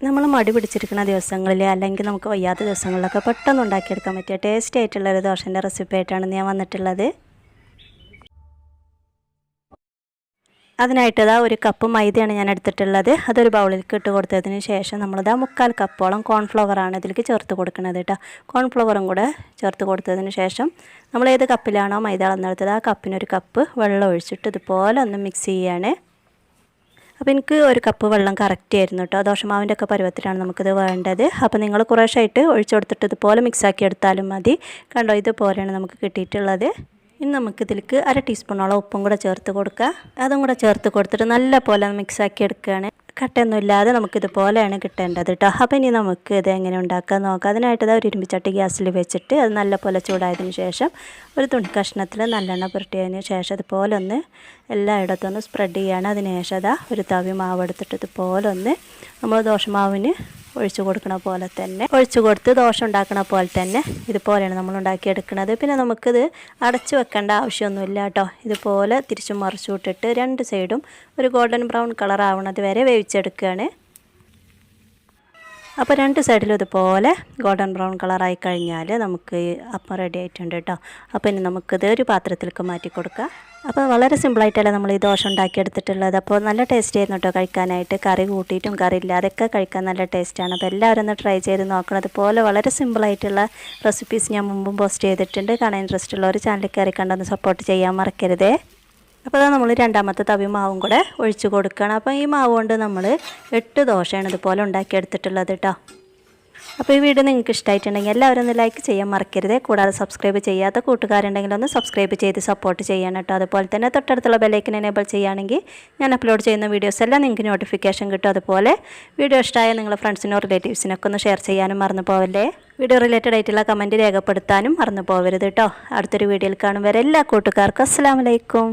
നമ്മൾ മടി പിടിച്ചിരിക്കുന്ന ദിവസങ്ങളിൽ അല്ലെങ്കിൽ നമുക്ക് വയ്യാത്ത ദിവസങ്ങളിലൊക്കെ പെട്ടെന്ന് ഉണ്ടാക്കിയെടുക്കാൻ പറ്റിയ ടേസ്റ്റി ആയിട്ടുള്ള ഒരു ദോശന്റെ റെസിപ്പി ആയിട്ടാണ് ഞാൻ വന്നിട്ടുള്ളത്. അതിനായിട്ട് ഇതാ ഒരു കപ്പ് മൈദയാണ് ഞാൻ എടുത്തിട്ടുള്ളത്. അതൊരു ബൗളിലേക്ക് ഇട്ട് കൊടുത്തതിന് ശേഷം നമ്മളിതാ മുക്കാൽ കപ്പോളം കോൺഫ്ലവറാണ് ഇതിലേക്ക് ചേർത്ത് കൊടുക്കുന്നത് കേട്ടോ. കോൺഫ്ലവറും കൂടെ ചേർത്ത് കൊടുത്തതിന് ശേഷം നമ്മൾ ഏത് കപ്പിലാണോ മൈദ അളന്നെടുത്തത് ആ കപ്പിനൊരു കപ്പ് വെള്ളം ഒഴിച്ചിട്ട് ഇതുപോലെ ഒന്ന് മിക്സ് ചെയ്യാണ്. അപ്പോൾ എനിക്ക് ഒരു കപ്പ് വെള്ളം കറക്റ്റ് ആയിരുന്നു കേട്ടോ. ദോശമാവിന്റെ ഒക്കെ പരുവത്തിലാണ് നമുക്കിത് വേണ്ടത്. അപ്പോൾ നിങ്ങൾ കുറേശ്ശായിട്ട് ഒഴിച്ചു കൊടുത്തിട്ട് ഇതുപോലെ മിക്സാക്കി എടുത്താലും മതി. കണ്ടോ ഇതുപോലെയാണ് നമുക്ക് കിട്ടിയിട്ടുള്ളത്. ഇനി നമുക്കിതിലേക്ക് അര ടീസ്പൂണോളം ഉപ്പും കൂടെ ചേർത്ത് കൊടുക്കുക. അതും കൂടെ ചേർത്ത് കൊടുത്തിട്ട് നല്ല പോലെ മിക്സാക്കി എടുക്കുകയാണ്. കട്ടയൊന്നും ഇല്ലാതെ നമുക്കിതുപോലെയാണ് കിട്ടേണ്ടത് കേട്ടോ അപ്പം ഇനി നമുക്ക് ഇത് എങ്ങനെ ഉണ്ടാക്കാൻ നോക്കാം. അതിനായിട്ട് ഒരു ഇരുമ്പിച്ചട്ടി ഗ്യാസിൽ വെച്ചിട്ട് അത് നല്ലപോലെ ചൂടായതിന് ശേഷം ഒരു തുണി കഷ്ണത്തിൽ നല്ലെണ്ണ പുരട്ടിയതിന് ശേഷം ഇതുപോലെ ഒന്ന് എല്ലായിടത്തും ഒന്ന് സ്പ്രെഡ് ചെയ്യാണ്. അതിന് ശേഷം അതാ ഒരു തവി മാവ് എടുത്തിട്ട് ഇതുപോലെ ഒന്ന് നമ്മൾ ദോശമാവിന് ഒഴിച്ചു കൊടുക്കണ പോലെ തന്നെ. ഒഴിച്ചു കൊടുത്ത് ദോശ ഉണ്ടാക്കണ പോലെ തന്നെ ഇതുപോലെയാണ് നമ്മൾ ഉണ്ടാക്കിയെടുക്കുന്നത് പിന്നെ നമുക്കിത് അടച്ചു വെക്കേണ്ട ആവശ്യമൊന്നുമില്ല കേട്ടോ. ഇതുപോലെ തിരിച്ചും മറിച്ചു വിട്ടിട്ട് രണ്ട് സൈഡും ഒരു ഗോൾഡൻ ബ്രൗൺ കളർ ആവണത് വരെ വേവിച്ചെടുക്കുകയാണ്. അപ്പോൾ രണ്ട് സൈഡിലും ഇതുപോലെ ഗോൾഡൻ ബ്രൗൺ കളറായി കഴിഞ്ഞാൽ നമുക്ക് അപ്പം റെഡി ആയിട്ടുണ്ട് കേട്ടോ അപ്പോൾ ഇനി നമുക്കിത് ഒരു പാത്രത്തിലേക്ക് മാറ്റി കൊടുക്കാം. അപ്പോൾ വളരെ സിമ്പിളായിട്ടല്ല നമ്മൾ ഈ ദോശ ഉണ്ടാക്കിയെടുത്തിട്ടുള്ളത്. അപ്പോൾ നല്ല ടേസ്റ്റ് ആയിരുന്നു കേട്ടോ കഴിക്കാനായിട്ട്. കറി കൂട്ടിയിട്ടും കറി ഇല്ലാതെയൊക്കെ കഴിക്കാൻ നല്ല ടേസ്റ്റാണ് അപ്പോൾ എല്ലാവരും ഒന്ന് ട്രൈ ചെയ്ത് നോക്കണം. അതുപോലെ വളരെ സിമ്പിളായിട്ടുള്ള റെസിപ്പീസ് ഞാൻ മുമ്പും പോസ്റ്റ് ചെയ്തിട്ടുണ്ട്. കാണാൻ ഇൻട്രസ്റ്റ് ഉള്ളവർ ചാനലിൽ കയറി കണ്ടൊന്ന് സപ്പോർട്ട് ചെയ്യാൻ മറക്കരുതേ. അപ്പോൾ അതാ നമ്മൾ രണ്ടാമത്തെ തവി മാവും കൂടെ ഒഴിച്ച് കൊടുക്കണം. അപ്പോൾ ഈ മാവ് കൊണ്ട് നമ്മൾ എട്ട് ദോശയാണ് ഇതുപോലെ ഉണ്ടാക്കിയെടുത്തിട്ടുള്ളത് കേട്ടോ അപ്പോൾ ഈ വീഡിയോ നിങ്ങൾക്ക് ഇഷ്ടമായിട്ടുണ്ടെങ്കിൽ എല്ലാവരും ഒന്ന് ലൈക്ക് ചെയ്യാൻ മറക്കരുത്. കൂടാതെ സബ്സ്ക്രൈബ് ചെയ്യാത്ത കൂട്ടുകാരുണ്ടെങ്കിൽ ഒന്ന് സബ്സ്ക്രൈബ് ചെയ്ത് സപ്പോർട്ട് ചെയ്യണം കേട്ടോ അതുപോലെ തന്നെ തൊട്ടടുത്തുള്ള ബെലൈക്കൻ എനേബിൾ ചെയ്യുകയാണെങ്കിൽ ഞാൻ അപ്ലോഡ് ചെയ്യുന്ന വീഡിയോസ് എല്ലാം നിങ്ങൾക്ക് നോട്ടിഫിക്കേഷൻ കിട്ടും. അതുപോലെ വീഡിയോ ഇഷ്ടമായ നിങ്ങളുടെ ഫ്രണ്ട്സിനോ റിലേറ്റീവ്സിനൊക്കെ ഒന്ന് ഷെയർ ചെയ്യാനും മറന്നു പോവല്ലേ. വീഡിയോ റിലേറ്റഡ് ആയിട്ടുള്ള കമന്റ് രേഖപ്പെടുത്താനും മറന്നു പോകരുത് കേട്ടോ അടുത്തൊരു വീഡിയോയിൽ കാണും വരെ എല്ലാ കൂട്ടുകാർക്കും അസ്സാം വലൈക്കും